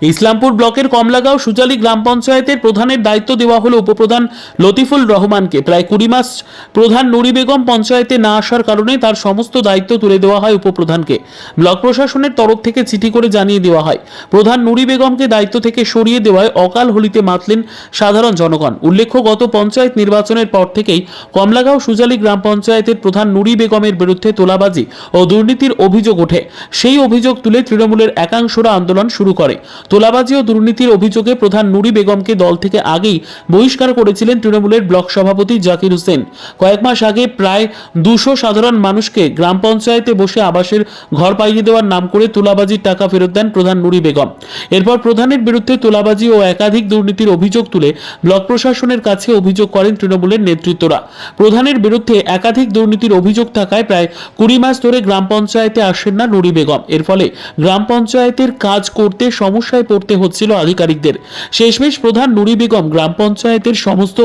ইসলামপুর ব্লকের কমলাগাঁও সুজালি গ্রাম পঞ্চায়েতের প্রধানের দায়িত্ব দেওয়া হলো উপপ্রধান লতিফুল রহমানকে। প্রায় কুড়ি মাস প্রধান নুরি বেগম পঞ্চায়েতে না আসার কারণে তার সমস্ত দায়িত্ব তুলে দেওয়া হয় উপপ্রধানকে। ব্লক প্রশাসনের তরফ থেকে চিঠি করে জানিয়ে দেওয়া হয়, প্রধান নুরি বেগমকে দায়িত্ব থেকে সরিয়ে দেওয়ায় অকাল হোলিতে মাতলেন সাধারণ জনগণ। উল্লেখ্য, গত পঞ্চায়েত নির্বাচনের পর থেকেই কমলাগাঁও সুজালি গ্রাম পঞ্চায়েতের প্রধান নুরি বেগমের বিরুদ্ধে তোলাবাজি ও দুর্নীতির অভিযোগ ওঠে। সেই অভিযোগ তুলে তৃণমূলের একাংশরা আন্দোলন শুরু করে। তোলাবাজি ও দুর্নীতির অভিযোগে প্রধান নুরি বেগমকে দল থেকে আগেই বহিষ্কার করেছিলেন তৃণমূলের ব্লক সভাপতি জাকির হোসেন। কয়েক মাস আগে প্রায় দুশো সাধারণ মানুষকে গ্রাম পঞ্চায়েতে বসে আবাসের ঘর পাইয়ে দেওয়ার নাম করে তোলাবাজির টাকা ফেরত দেন প্রধান নুরি বেগম। এরপর প্রধানের বিরুদ্ধে তোলাবাজি ও একাধিক দুর্নীতির অভিযোগ তুলে ব্লক প্রশাসনের কাছে অভিযোগ করেন তৃণমূলের নেতৃত্বরা। প্রধানের বিরুদ্ধে একাধিক দুর্নীতির অভিযোগ থাকায় প্রায় কুড়ি মাস ধরে গ্রাম পঞ্চায়েতে আসেন না নুরি বেগম। এর ফলে গ্রাম পঞ্চায়েতের কাজ করতে সমস্যায় পড়তে হচ্ছিল আধিকারিকদের। শেষমেশ প্রধান নুরি বেগম গ্রাম পঞ্চায়েতের সমস্ত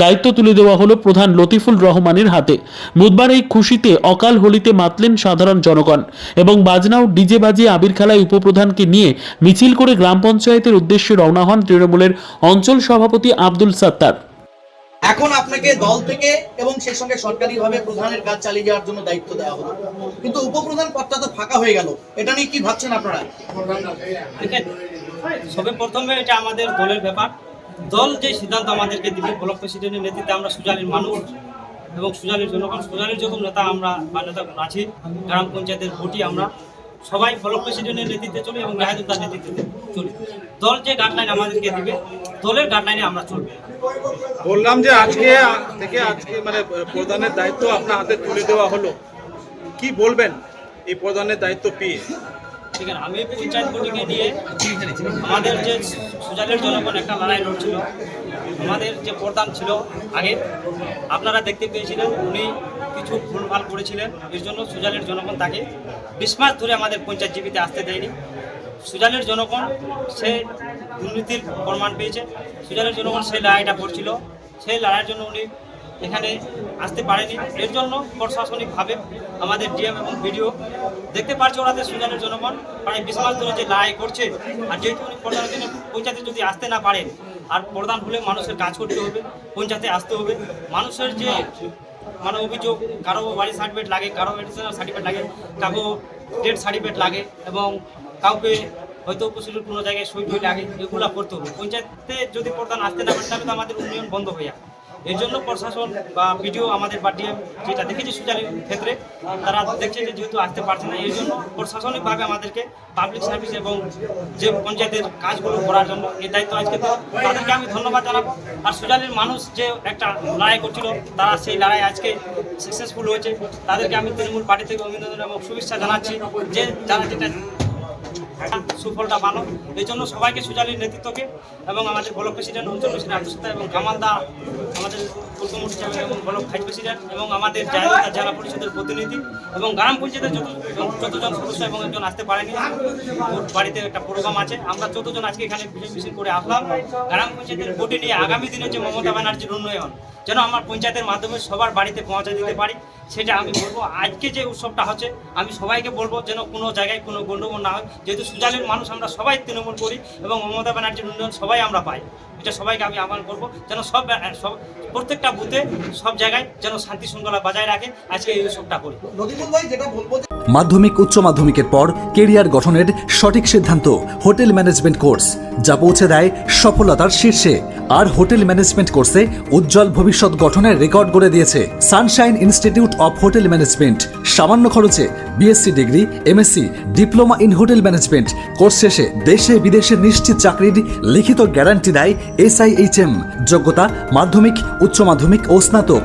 দায়িত্ব তুলে দেওয়া হলো প্রধান লতিফুল রহমানের হাতে। বুধবার এই খুশিতে অকাল হোলিতে মাতলেন সাধারণ জনগণ এবং বাজনাও ডিজে বাজিয়ে আবির খেলায় উপপ্রধানকে নিয়ে মিছিল করে গ্রাম পঞ্চায়েতের উদ্দেশ্যে রওনা হন তৃণমূলের অঞ্চল সভাপতি আব্দুল সাত্তার। এখন আপনাকে দল থেকে এবং সেই সঙ্গে সরকারিভাবে প্রধানের কাজ চালিয়ে যাওয়ার জন্য দায়িত্ব দেওয়া হলো। কিন্তু উপপ্রধান পদটা তো ফাঁকা হয়ে গেল। এটা নিয়ে কি ভাবছেন আপনারা? সবে প্রথমে এটা আমাদের দলের ব্যাপার। দল যে সিদ্ধান্ত আমাদেরকে দিবে, ব্লক প্রেসিডেন্টের নেতৃত্বে আমরা সুজালির মানুষ এবং সুজালির জনগণ, সুজালির যত নেতা, আমরা বা নেতা আছি, গ্রাম পঞ্চায়েতের ভোটই আমরা, সবাই ব্লক প্রেসিডেন্টের নেতৃত্বে চলি এবং জাহেদুদ্দার নেতৃত্বে চলি। দল যে গাইডলাইন আমাদেরকে দিবে, দলের গাইডলাইনে আমরা চলবো। বললাম যে আজকে, থেকে আজকে মানে প্রধানের দায়িত্ব আপনার হাতে তুলে দেওয়া হলো। কি বলবেন এই প্রধানের দায়িত্ব পেয়ে? ঠিক আছে, আমি পঞ্চায়েত বোর্ডকে নিয়ে আমাদের যে সুজালের জনগণ একটা লড়াই লড়ছিল, আমাদের যে প্রধান ছিল আগে, আপনারা দেখতে পেয়েছিলেন, উনি কিছু ভুলভাল করেছিলেন, এর জন্য সুজালের জনগণ তাকে বিশ মাস ধরে আমাদের পঞ্চায়েত জীবিতে আসতে দেয়নি। সুজালের জনগণ সে দুর্নীতির প্রমাণ পেয়েছে, সুজালের জনগণ সেই লড়াইটা করছিল, সেই লড়াইয়ের জন্য উনি এখানে আসতে পারেনি। এর জন্য প্রশাসনিকভাবে আমাদের ডিএম এবং ভিডিও দেখতে পারছে ওনাদের সুজানের জনগণ। প্রায় বিশ মাস ধরে যে লড়াই করছে, আর যেহেতু উনি প্রধানের জন্য পঞ্চায়েতে যদি আসতে না পারেন, আর প্রধান হলে মানুষের কাজ করতে হবে, পঞ্চায়েতে আসতে হবে। মানুষের যে মানে অভিযোগ, কারও বাড়ি সার্টিফিকেট লাগে, কারও এডিশনাল সার্টিফিকেট লাগে, কারও ডেথ সার্টিফিকেট লাগে এবং কাউকে হয়তো উপস্থিত কোনো জায়গায় সই লাগে, এগুলো করতে হবে। পঞ্চায়েতে যদি প্রধান আসতে না পারে তাহলে তো আমাদের উন্নয়ন বন্ধ হয়ে যাবে। এর জন্য প্রশাসন বা বিডিও আমাদের ডিএম যেটা দেখেছি সুচারুর ক্ষেত্রে, তারা দেখছে যে যেহেতু আসতে পারছে না এই জন্য প্রশাসনিকভাবে আমাদেরকে পাবলিক সার্ভিস এবং যে পঞ্চায়েতের কাজগুলো করার জন্য এই দায়িত্ব আজকে। তাদেরকে আমি ধন্যবাদ জানাব আর সুজালির মানুষ যে একটা লড়াই করছিল, তারা সেই লড়াই আজকে সাকসেসফুল হয়েছে তাদেরকে আমি তৃণমূল পার্টি থেকে অভিনন্দন এবং শুভেচ্ছা জানাচ্ছি যে যারা যেটা সুফলটা ভালো। এই জন্য সবাইকে সুজালির নেতৃত্বকে এবং আমাদের ব্লক প্রেসিডেন্ট, অঞ্চল প্রেসিডেন্ট আব্দুল এবং কামাল দা, আমাদের পূর্বমন্ত্রী চেয়ারম্যান এবং ব্লক ভাইস প্রেসিডেন্ট এবং আমাদের জায়গা, জেলা পরিষদের প্রতিনিধি এবং গ্রাম পঞ্চায়েতের যত যতজন সদস্য এবং একজন আসতে পারেনি। বাড়িতে একটা প্রোগ্রাম আছে। আমরা যতজন আজকে এখানে মিছিল করে আসলাম। গ্রাম পঞ্চায়েতের ভোটে নিয়ে আগামী দিনে যে মমতা ব্যানার্জির উন্নয়ন যেন আমার পঞ্চায়েতের মাধ্যমে সবার বাড়িতে পৌঁছে দিতে পারি। সেটা আমি বলব। আজকে যে উৎসবটা হচ্ছে আমি সবাইকে বলব যেন কোনো জায়গায় কোনো গণ্ডগোল না হয়। যেহেতু সুজালের মানুষ আমরা সবাই তৃণমূল করি এবং মমতা ব্যানার্জির উন্নয়ন সবাই আমরা পাই। এটা সবাইকে আমি আহ্বান করব যেন সব সব প্রত্যেকটা বুথে সব জায়গায় যেন শান্তি শৃঙ্খলা বজায় রাখে। আজকে এই উৎসবটা করি। যেটা বলব মাধ্যমিক উচ্চ মাধ্যমিকের পর কেরিয়ার গঠনের সঠিক সিদ্ধান্ত হোটেল ম্যানেজমেন্ট কোর্স যা পৌঁছে দেয় সফলতার শীর্ষে। আর হোটেল ম্যানেজমেন্ট কোর্সে উজ্জ্বল ভবিষ্যৎ গঠনের রেকর্ড গড়ে দিয়েছে sunshine institute of hotel management. সামান্য খরচে BSc degree MSc diploma in hotel management. Course শেষে দেশে বিদেশে নিশ্চিত চাকরির লিখিত গ্যারান্টি দেয় এসআইএইচএম যোগ্যতা মাধ্যমিক, উচ্চ মাধ্যমিক ও স্নাতক।